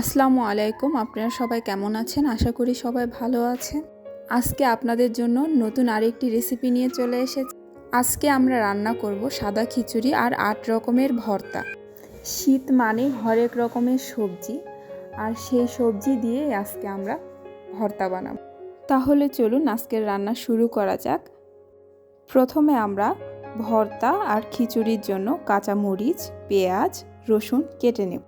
আসসালামু আলাইকুম, আপনারা সবাই কেমন আছেন? আশা করি সবাই ভালো আছেন। আজকে আপনাদের জন্য নতুন আরেকটি রেসিপি নিয়ে চলে এসেছি। আজকে আমরা রান্না করব সাদা খিচুড়ি আর আট রকমের ভর্তা। শীত মানে হরেক রকমের সবজি, আর সেই সবজি দিয়ে আজকে আমরা ভর্তা বানাবো। তাহলে চলুন আজকের রান্না শুরু করা যাক। প্রথমে আমরা ভর্তা আর খিচুড়ির জন্য কাঁচা মরিচ পেঁয়াজ, রসুন কেটে নেব।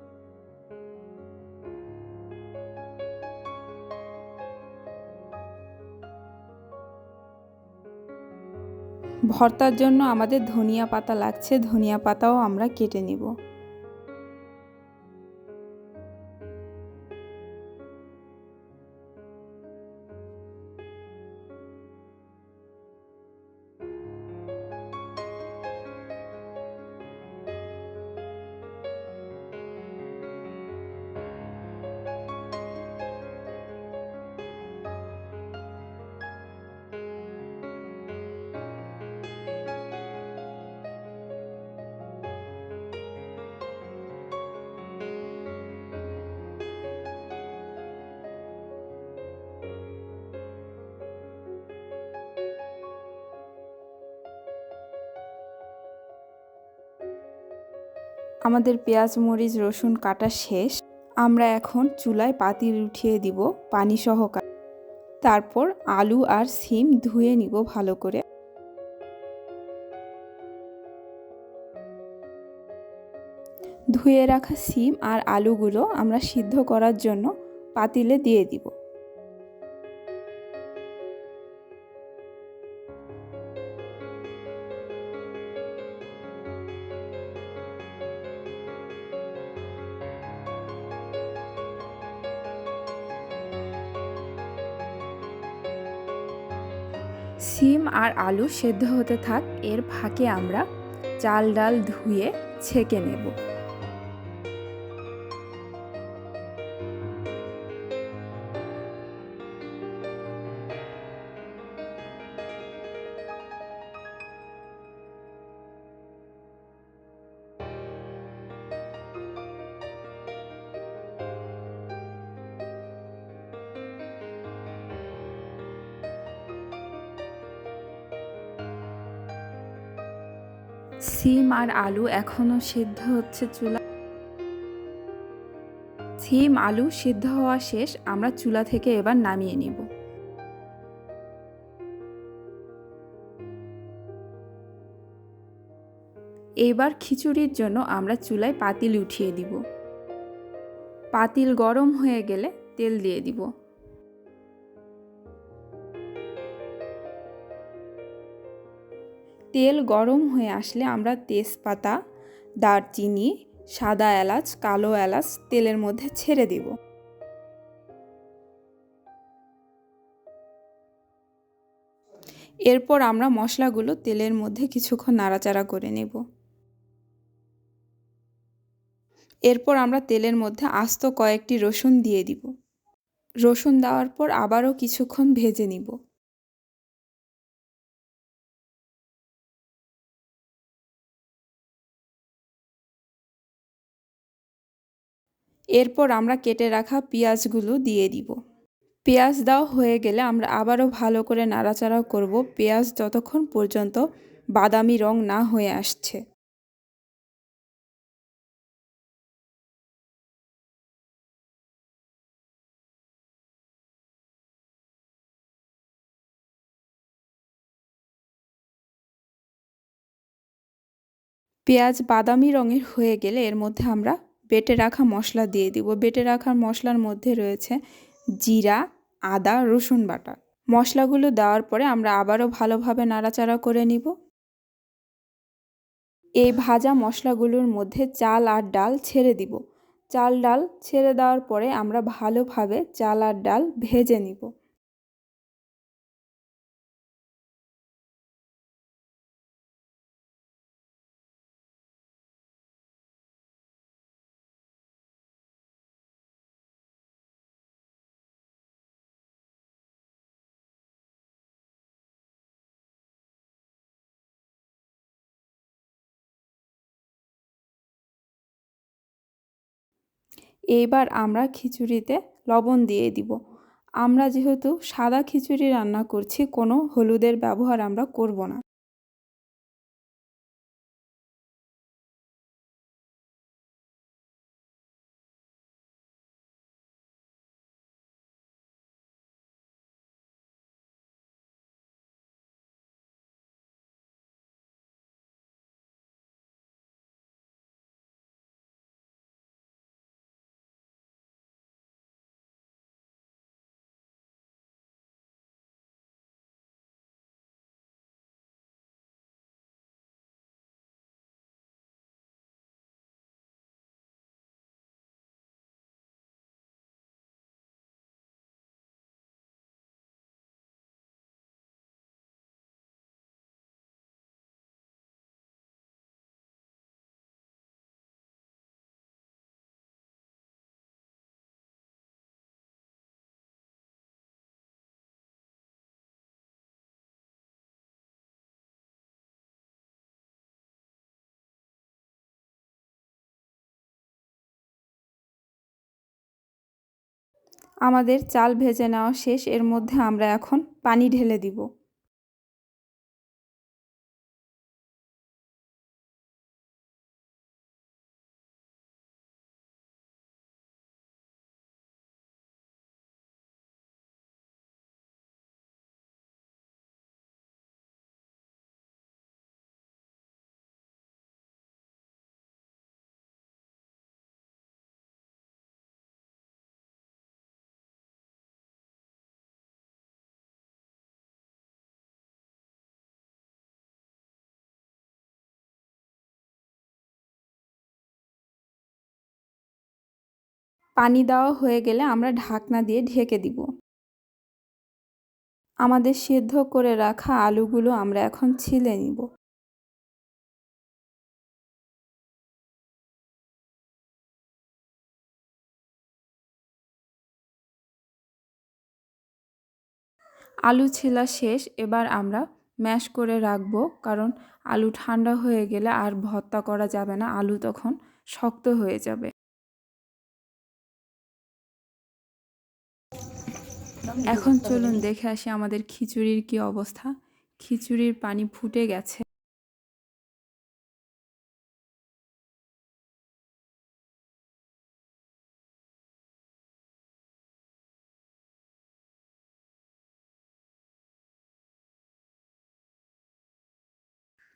ভর্তার জন্য আমাদের ধনিয়া পাতা লাগছে ধনিয়া পাতাও আমরা কেটে নিব। আমাদের পেঁয়াজ, মরিচ, রসুন কাটা শেষ। আমরা এখন চুলায় পাতিল উঠিয়ে দিব পানি সহকারে। তারপর আলু আর সিম ধুয়ে নিব ভালো করে। ধুয়ে রাখা সিম আর আলুগুলো আমরা সিদ্ধ করার জন্য পাতিলে দিয়ে দিব। আর আলু সেদ্ধ হতে থাক এর ফাঁকে আমরা চাল ডাল ধুয়ে ছেঁকে নেব। সিম আর আলু এখনও সিদ্ধ হচ্ছে চুলা সিম, আলু সিদ্ধ হওয়া শেষ, আমরা চুলা থেকে এবার নামিয়ে নিব। এবার খিচুড়ির জন্য আমরা চুলায় পাতিল উঠিয়ে দিব। পাতিল গরম হয়ে গেলে তেল দিয়ে দিব। তেল গরম হয়ে আসলে আমরা তেজপাতা, দারচিনি, সাদা এলাচ, কালো এলাচ তেলের মধ্যে ছেড়ে দিব। এরপর আমরা মশলাগুলো তেলের মধ্যে কিছুক্ষণ নাড়াচাড়া করে নেব। এরপর আমরা তেলের মধ্যে আস্ত কয়েকটি রসুন দিয়ে দিব। রসুন দেওয়ার পর আবারও কিছুক্ষণ ভেজে নিব। এরপর আমরা কেটে রাখা পেঁয়াজগুলো দিয়ে দিব। পেঁয়াজ দেওয়া হয়ে গেলে আমরা আবারও ভালো করে নাড়াচাড়া করব। পেঁয়াজ যতক্ষণ পর্যন্ত বাদামি রং না হয়ে আসছে। পেঁয়াজ বাদামি রঙের হয়ে গেলে এর মধ্যে আমরা বেটে রাখা মশলা দিয়ে দিব। বেটে রাখা মশলার মধ্যে রয়েছে জিরা, আদা, রসুন বাটা। মশলাগুলো দেওয়ার পরে আমরা আবারও ভালোভাবে নাড়াচাড়া করে নিব। এই ভাজা মশলাগুলোর মধ্যে চাল আর ডাল ছেড়ে দিব। চাল, ডাল ছেড়ে দেওয়ার পরে আমরা ভালোভাবে চাল আর ডাল ভেজে নিব। এইবার আমরা খিচুড়িতে লবণ দিয়ে দিব। আমরা যেহেতু সাদা খিচুড়ি রান্না করছি, কোনো হলুদের ব্যবহার আমরা করব না। আমাদের চাল ভেজে নেওয়া শেষ এর মধ্যে আমরা এখন পানি ঢেলে দিব। পানি দেওয়া হয়ে গেলে আমরা ঢাকনা দিয়ে ঢেকে দিব। আমাদের সিদ্ধ করে রাখা আলুগুলো আমরা এখন ছিলে নিব। আলু ছিলা শেষ, এবার আমরা ম্যাশ করে রাখব, কারণ আলু ঠান্ডা হয়ে গেলে আর ভর্তা করা যাবে না, আলু তখন শক্ত হয়ে যাবে। এখন চলুন দেখে আসি আমাদের খিচুড়ির কি অবস্থা। খিচুড়ির পানি ফুটে গেছে।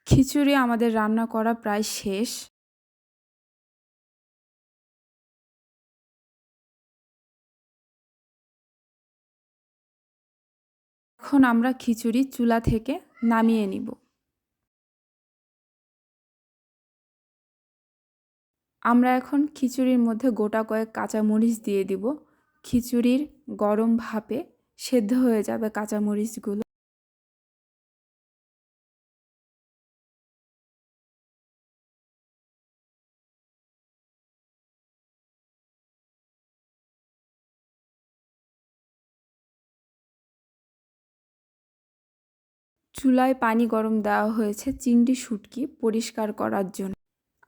খিচুড়ি আমাদের রান্না করা প্রায় শেষ। এখন আমরা খিচুড়ি চুলা থেকে নামিয়ে নিব। আমরা এখন খিচুড়ির মধ্যে গোটা কয়েক কাঁচামরিচ দিয়ে দিব। খিচুড়ির গরম ভাপে সেদ্ধ হয়ে যাবে কাঁচামরিচগুলো। চুলায় পানি গরম দেওয়া হয়েছে চিংড়ি শুটকি পরিষ্কার করার জন্য।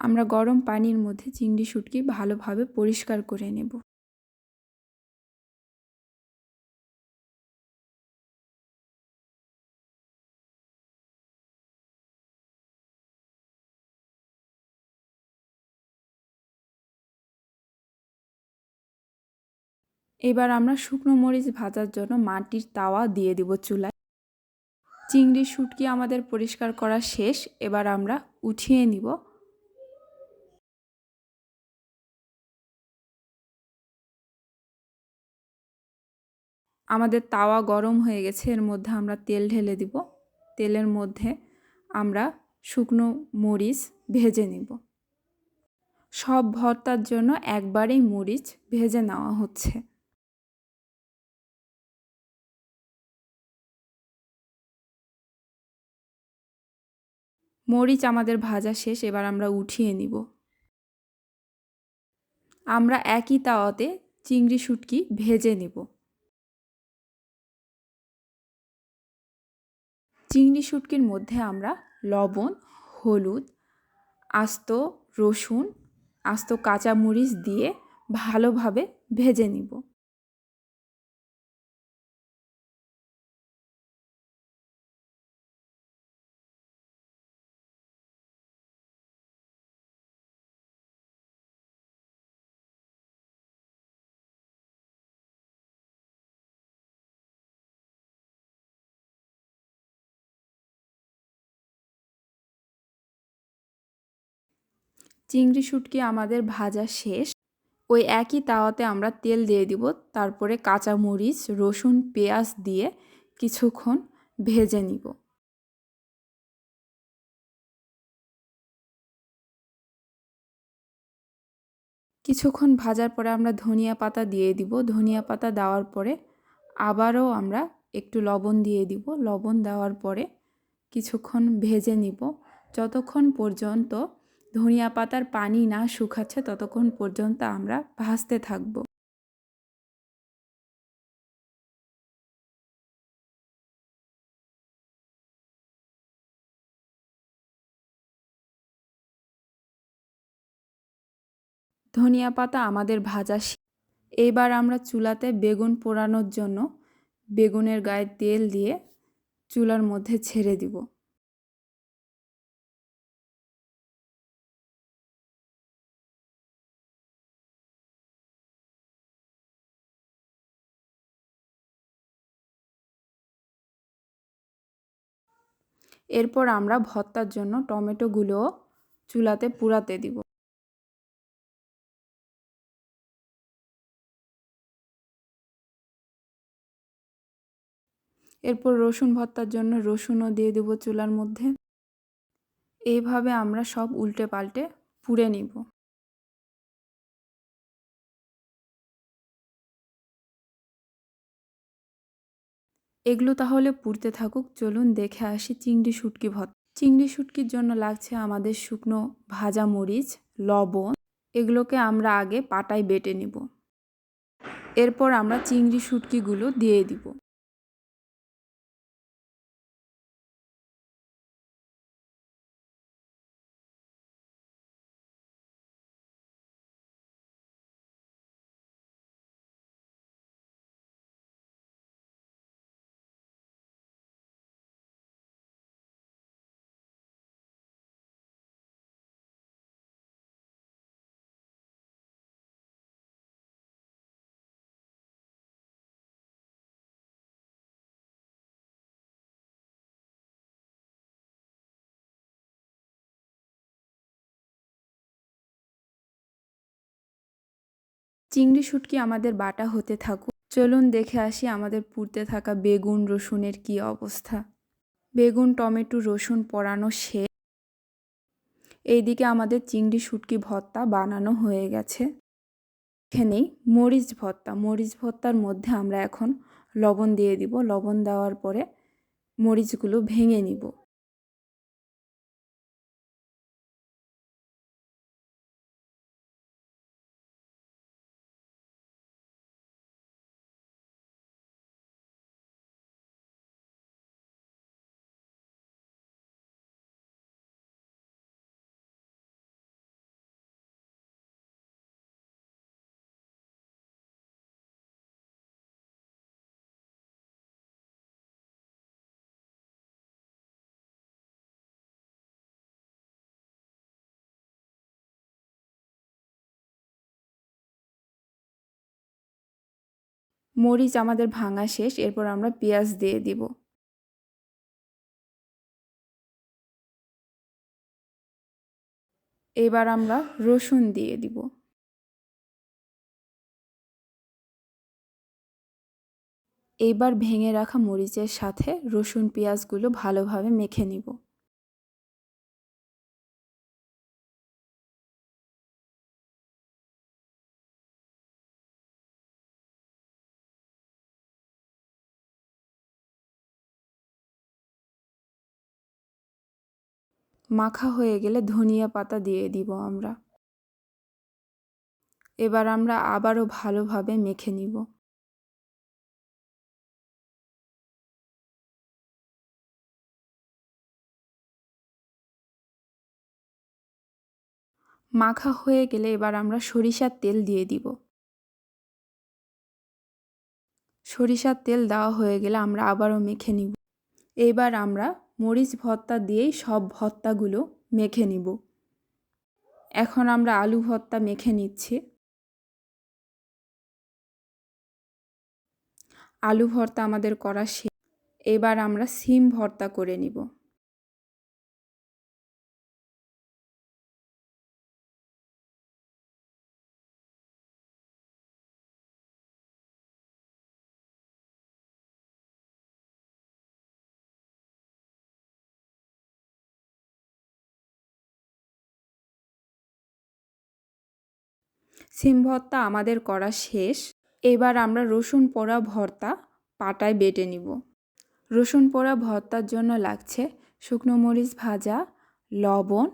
আমরা গরম পানির মধ্যে চিংড়ি শুটকি ভালোভাবে পরিষ্কার করে নেব। এবার আমরা শুকনো মরিচ ভাজার জন্য মাটির তাওয়া দিয়ে দিব চুলায়। চিংড়ি শুটকি আমাদের পরিষ্কার করা শেষ, এবার আমরা উঠিয়ে নিব। আমাদের তাওয়া গরম হয়ে গেছে, এর মধ্যে আমরা তেল ঢেলে দিব। তেলের মধ্যে আমরা শুকনো মরিচ ভেজে নিব। সব ভর্তার জন্য একবারেই মরিচ ভেজে নেওয়া হচ্ছে। মরিচ আমাদের ভাজা শেষ, এবার আমরা উঠিয়ে নিব। আমরা একই তাওয়াতে চিংড়ি শুটকি ভেজে নেব। চিংড়ি শুটকির মধ্যে আমরা লবণ, হলুদ, আস্ত রসুন, আস্ত কাঁচামরিচ দিয়ে ভালোভাবে ভেজে নিব। চিংড়ি শুটকি আমাদের ভাজা শেষ। ওই একই তাওয়াতে আমরা তেল দিয়ে দিব, তারপরে কাঁচা মরিচ, রসুন, পেঁয়াজ দিয়ে কিছুক্ষণ ভেজে নিব। কিছুক্ষণ ভাজার পরে আমরা ধনিয়া পাতা দিয়ে দিব। ধনিয়া পাতা দেওয়ার পরে আবারও আমরা একটু লবণ দিয়ে দিব। লবণ দেওয়ার পরে কিছুক্ষণ ভেজে নিব। যতক্ষণ পর্যন্ত ধনিয়া পাতার পানি না শুকাচ্ছে ততক্ষণ পর্যন্ত আমরা ভাজতে থাকব। ধনিয়া পাতা আমাদের ভাজা এবার আমরা চুলাতে বেগুন পোড়ানোর জন্য বেগুনের গায়ে তেল দিয়ে চুলার মধ্যে ছেড়ে দিব। এরপর আমরা ভর্তার জন্য টমেটোগুলো চুলাতে পুরাতে দিব। এরপর রসুন ভর্তার জন্য রসুনও দিয়ে দেবো চুলার মধ্যে। এইভাবে আমরা সব উল্টে পাল্টে পুড়ে নিব। এগুলো তাহলে পুড়তে থাকুক। চলুন দেখে আসি চিংড়ি শুটকি ভর্ত। চিংড়ি শুটকির জন্য লাগছে আমাদের শুকনো ভাজা মরিচ, লবণ। এগুলোকে আমরা আগে পাটায় বেটে নিব। এরপর আমরা চিংড়ি শুটকিগুলো দিয়ে দিব। চিংড়ি শুটকি আমাদের বাটা হতে থাকুক। চলুন দেখে আসি আমাদের পুড়তে থাকা বেগুন, রসুনের কি অবস্থা। বেগুন, টমেটো, রসুন পরানো শেষ। এইদিকে আমাদের চিংড়ি শুটকি ভর্তা বানানো হয়ে গেছে। এখানেই মরিচ ভর্তা। মরিচ ভর্তার মধ্যে আমরা এখন লবণ দিয়ে দিব। লবণ দেওয়ার পরে মরিচগুলো ভেঙে নিব। মরিচ আমাদের ভাঙা শেষ, এরপর আমরা পেঁয়াজ দিয়ে দিব। এবার আমরা রসুন দিয়ে দিব। এবার ভেঙে রাখা মরিচের সাথে রসুন পেঁয়াজগুলো ভালোভাবে মেখে নিব। মাখা হয়ে গেলে ধনিয়া পাতা দিয়ে দিব আমরা। এবার আমরা আবারও ভালোভাবে মেখে নিব। মাখা হয়ে গেলে এবার আমরা সরিষার তেল দিয়ে দিব। সরিষার তেল দেওয়া হয়ে গেলে আমরা আবারও মেখে নিব। এবার আমরা মরিচ ভর্তা দিয়েই সব ভর্তাগুলো মেখে নিব। এখন আমরা আলু ভর্তা মেখে নিচ্ছি। আলু ভর্তা আমাদের করা শেষ। এবার আমরা সিম ভর্তা করে নিব। সিম ভর্তা আমাদের করা শেষ। এবার আমরা রসুন পোড়া ভর্তা পাটায় বেটে নিব। রসুন পোড়া ভর্তার জন্য লাগছে শুকনো মরিচ ভাজা, লবণ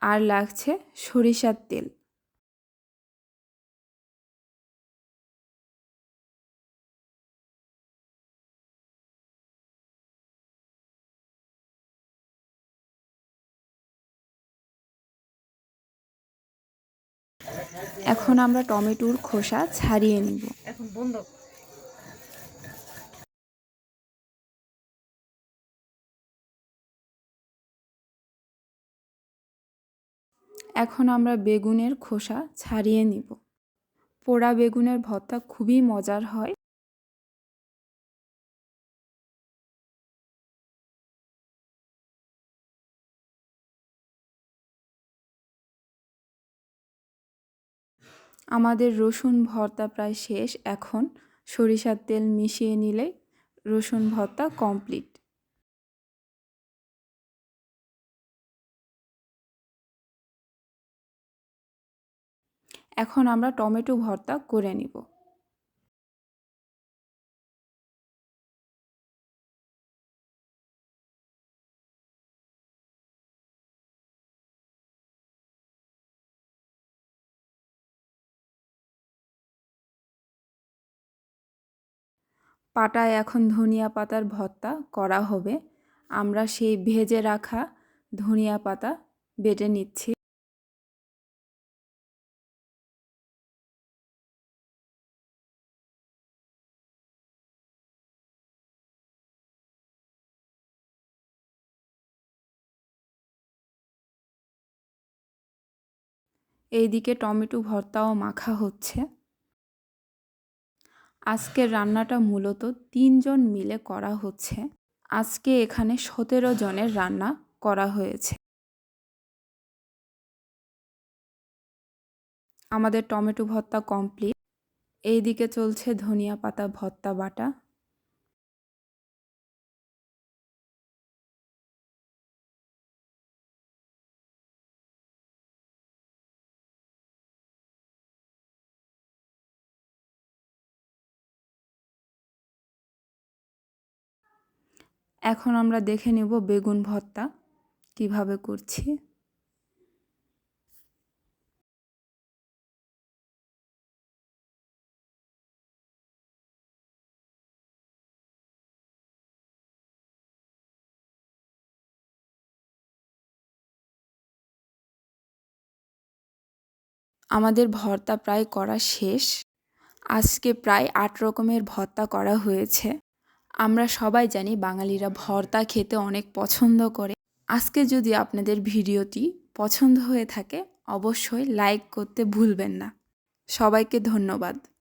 আর লাগছে সরিষার তেল। এখন আমরা টমেটোর খোসা ছাড়িয়ে নিব। এখন বন্ধ। এখন আমরা বেগুনের খোসা ছাড়িয়ে নিব। পোড়া বেগুনের ভর্তা খুবই মজার হয়। আমাদের রসুন ভর্তা প্রায় শেষ, এখন সরিষার তেল মিশিয়ে নিলে রসুন ভর্তা কমপ্লিট এখন আমরা টমেটো ভর্তা করে নিব। পাটায় এখন ধনিয়া পাতার ভর্তা করা হবে। আমরা সেই ভেজে রাখা ধনিয়া পাতা বেটে নিচ্ছি। এইদিকে টমেটো ভর্তাও মাখা হচ্ছে। আজকের রান্নাটা মূলত তিনজন মিলে করা হচ্ছে। আজকে এখানে সতেরো জনের রান্না করা হয়েছে। আমাদের টমেটো ভর্তা কমপ্লিট। এইদিকে চলছে ধনিয়া পাতা ভর্তা বাটা। এখন আমরা দেখে নেব বেগুন ভর্তা কীভাবে করছি। আমাদের ভর্তা প্রায় করা শেষ। আজকে প্রায় আট রকমের ভর্তা করা হয়েছে। আমরা সবাই জানি বাঙালিরা ভর্তা খেতে অনেক পছন্দ করে। আজকে যদি আপনাদের ভিডিওটি পছন্দ হয়ে থাকে, অবশ্যই লাইক করতে ভুলবেন না। সবাইকে ধন্যবাদ।